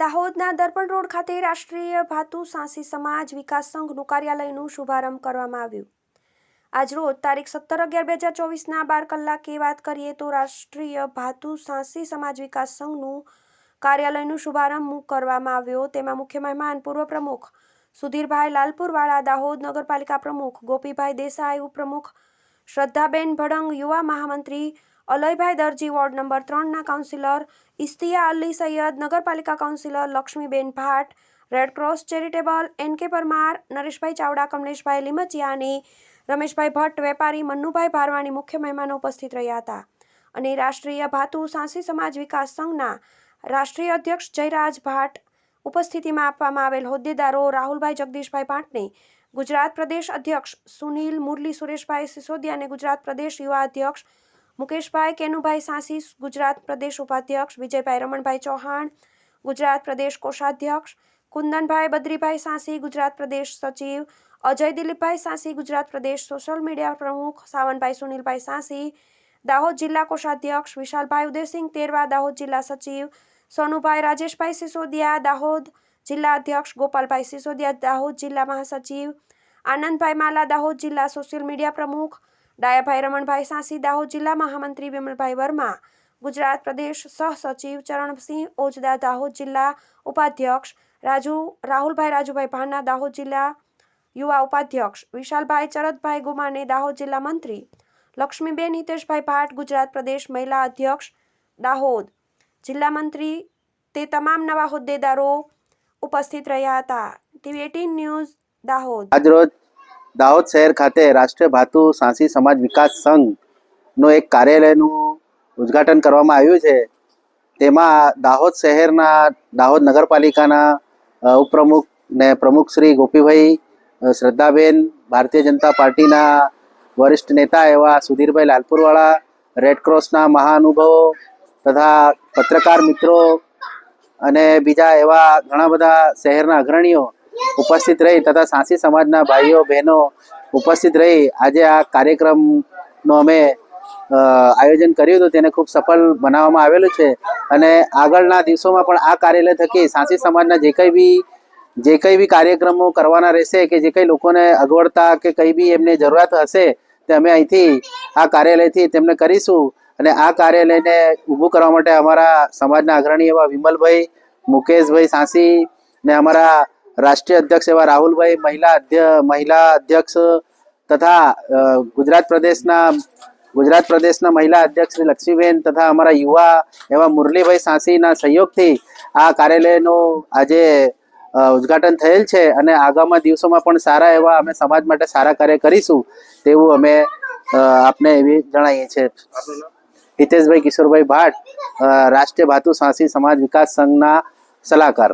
દાહોદના દર્પણ રોડ ખાતે રાષ્ટ્રીય ભાતુ સાંસી સમાજ વિકાસ સંઘનું કાર્યાલયનું શુભારંભ કરવામાં આવ્યું. આજરોજ તારીખ સત્તર અગિયાર બે હજાર ચોવીસના બાર કલાકે વાત કરીએ તો રાષ્ટ્રીય ભાતુ સાંસી સમાજ વિકાસ સંઘનું કાર્યાલયનું શુભારંભ કરવામાં આવ્યો. તેમાં મુખ્ય મહેમાન પૂર્વ પ્રમુખ સુધીરભાઈ લાલપુરવાળા, દાહોદ નગરપાલિકા પ્રમુખ ગોપીભાઈ દેસાઈ, ઉપપ્રમુખ શ્રદ્ધાબેન ભડંગ, યુવા મહામંત્રી અલયભાઈ દરજી વોર્ડ નંબર ત્રણના કાઉન્સિલર, ઇસ્તિયા અલી સૈયદ, નગરપાલિકા councillor Lakshmiben Bhat Red Cross charitable, N K Parmar, Nareshbhai Chavda, કમલેશભાઈ લીમચિયા અને રમેશભાઈ ભટ્ટ, વેપારી મન્નુભાઈ ભારવાણી મુખ્ય મહેમાનો ઉપસ્થિત રહ્યા હતા. અને રાષ્ટ્રીય ભાતુ સાંસી સમાજ વિકાસ સંઘના રાષ્ટ્રીય અધ્યક્ષ જયરાજ ભાટ ઉપસ્થિતિમાં આપવામાં આવેલ હોદ્દેદારો રાહુલભાઈ જગદીશભાઈ ભાટને ગુજરાત પ્રદેશ અધ્યક્ષ સુનિલ મુરલી, સુરેશભાઈ સિસોદિયા અને ગુજરાત પ્રદેશ યુવા અધ્યક્ષ મુકેશભાઈ કેનુભાઈ સાંસી, ગુજરાત પ્રદેશ ઉપાધ્યક્ષ વિજયભાઈ રમણભાઈ ચૌહાણ, ગુજરાત પ્રદેશ કોષાધ્યક્ષ કુંદનભાઈ બદ્રીભાઈ સાંસી, ગુજરાત પ્રદેશ સચિવ અજય દિલીપભાઈ સાંસી, ગુજરાત પ્રદેશ સોશિયલ મીડિયા પ્રમુખ સાવનભાઈ સુનિલભાઈ સાંસી, દાહોદ જિલ્લા કોષાધ્યક્ષ વિશાલભાઈ ઉદયસિંહ તેરવા, દાહોદ જિલ્લા સચિવ સોનુભાઈ રાજેશભાઈ સિસોદિયા, દાહોદ જિલ્લા અધ્યક્ષ ગોપાલભાઈ સિસોદિયા, દાહોદ જિલ્લા મહાસચિવ આનંદભાઈ માલા, દાહોદ જિલ્લા સોશિયલ મીડિયા પ્રમુખ ડાયાભાઈ રમણભાઈ સાંસી, દાહોદ જિલ્લા મહામંત્રી વિમલભાઈ વર્મા, ગુજરાત પ્રદેશ સહસચિવ ચરણસિંહ ઓજદા દાહોદ જિલ્લા ઉપાધ્યક્ષ રાજુ, રાહુલભાઈ રાજુભાઈ ભાના, દાહોદ જિલ્લા યુવા ઉપાધ્યક્ષ વિશાલભાઈ ચરતભાઈ ગુમાને, દાહોદ જિલ્લા મંત્રી લક્ષ્મીબેન હિતેશભાઈ ભાટ, ગુજરાત પ્રદેશ મહિલા અધ્યક્ષ, દાહોદ જિલ્લા મંત્રી તે તમામ નવા હોદ્દેદારો ઉપસ્થિત રહ્યા હતા. TV eighteen news, Dahod. આજરોજ દાહોદ શહેર ખાતે રાષ્ટ્રીય ભાતુ સાંસી સમાજ વિકાસ સંઘનું એક કાર્યાલયનું ઉદ્ઘાટન કરવામાં આવ્યું છે. તેમાં દાહોદ શહેરના, દાહોદ નગરપાલિકાના ઉપપ્રમુખ ને પ્રમુખ શ્રી ગોપીભાઈ શ્રદ્ધાબેન, ભારતીય જનતા પાર્ટીના વરિષ્ઠ નેતા એવા સુધીરભાઈ લાલપુરવાળા રેડક્રોસના મહાનુભવો તથા પત્રકાર મિત્રો અને બીજા એવા ઘણા બધા શહેરના અગ્રણીઓ ઉપસ્થિત રહી તથા સાંસી સમાજના ભાઈઓ, બહેનો ઉપસ્થિત રહી આજે આ કાર્યક્રમનો અમે આયોજન કર્યું હતું. તેને ખૂબ સફળ બનાવવામાં આવેલું છે. અને આગળના દિવસોમાં પણ આ કાર્યાલય થકી સાંસી સમાજના જે કંઈ બી, જે કંઈ બી કાર્યક્રમો કરવાના રહેશે કે જે કંઈ લોકોને અગવડતા કે કંઈ બી એમને જરૂરિયાત હશે, તે અમે અહીંથી આ કાર્યાલયથી તેમને કરીશું. અને આ કાર્યાલયને ઊભું કરવા માટે અમારા સમાજના અગ્રણી એવા વિમલભાઈ, મુકેશભાઈ સાંસી ને અમારા રાષ્ટ્રીય અધ્યક્ષ એવા રાહુલભાઈ મહિલા અધ્ય મહિલા અધ્યક્ષ તથા ગુજરાત પ્રદેશના ગુજરાત પ્રદેશના મહિલા અધ્યક્ષ શ્રી લક્ષ્મીબેન તથા અમારા યુવા એવા મુરલીભાઈ સાંસીના સહયોગથી આ કાર્યાલયનું આજે ઉદઘાટન ઉદ્ઘાટન થયેલ છે અને આગામી દિવસોમાં પણ સારા એવા અમે સમાજ માટે સારા કાર્ય કરીશું તેવું અમે આપને એવી જણાવીએ છીએ. હિતેશભાઈ કિશોરભાઈ ભાટ રાષ્ટ્રીય ભાતુ સાંસી સમાજ વિકાસ સંઘના સલાહકાર.